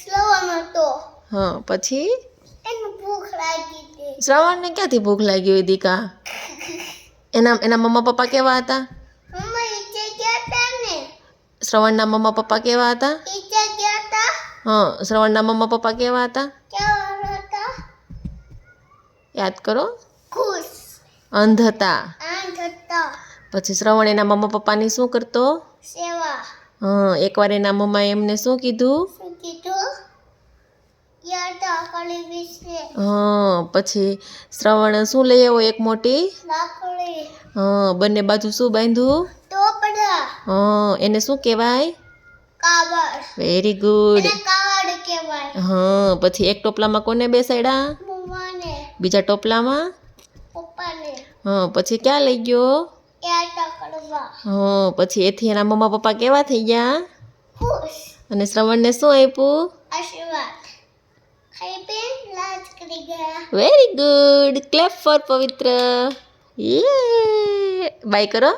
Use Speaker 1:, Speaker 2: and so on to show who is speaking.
Speaker 1: શ્રવણ હતો.
Speaker 2: હા પછી?
Speaker 1: એને ભૂખ લાગી હતી.
Speaker 2: શ્રવણને ક્યાંથી ભૂખ લાગી હોય દીકા? એના એના મમ્મા પપ્પા કેવા હતા?
Speaker 1: મમ્મા ઈચે ગયા હતા ને.
Speaker 2: શ્રવણના મમ્મા પપ્પા કેવા હતા?
Speaker 1: ઈચે ગયા હતા
Speaker 2: હા શ્રવણના મમ્મા પપ્પા કેવા હતા?
Speaker 1: કેવા હતા?
Speaker 2: યાદ કરો?
Speaker 1: ખુશ.
Speaker 2: અંધ હતા. પછી શ્રવણ એના મમ્મા પપ્પાની શું કરતો?
Speaker 1: સેવા.
Speaker 2: હા એકવાર એના મમ્માએ એમને શું કીધું? હા પછી શ્રવણ શું લઈ આવ્યો એક મોટી? હા બંને બાજુ શું બાંધ્યું હા એને શું કહેવાય? વેરી ગુડ હા પછી એક ટોપલામાં કોને બેસાડ્યા? બીજા ટોપલામાં? હા પછી ક્યાં લઈ ગયો? હા પછી એથી એના મમ્મા પપ્પા કેવા થઈ ગયા? અને શ્રવણને શું આપ્યું?
Speaker 1: આશીર્વાદ. લાજ કરી ગયા
Speaker 2: વેરી ગુડ ક્લેપ ફોર પવિત્ર યે બાય કરો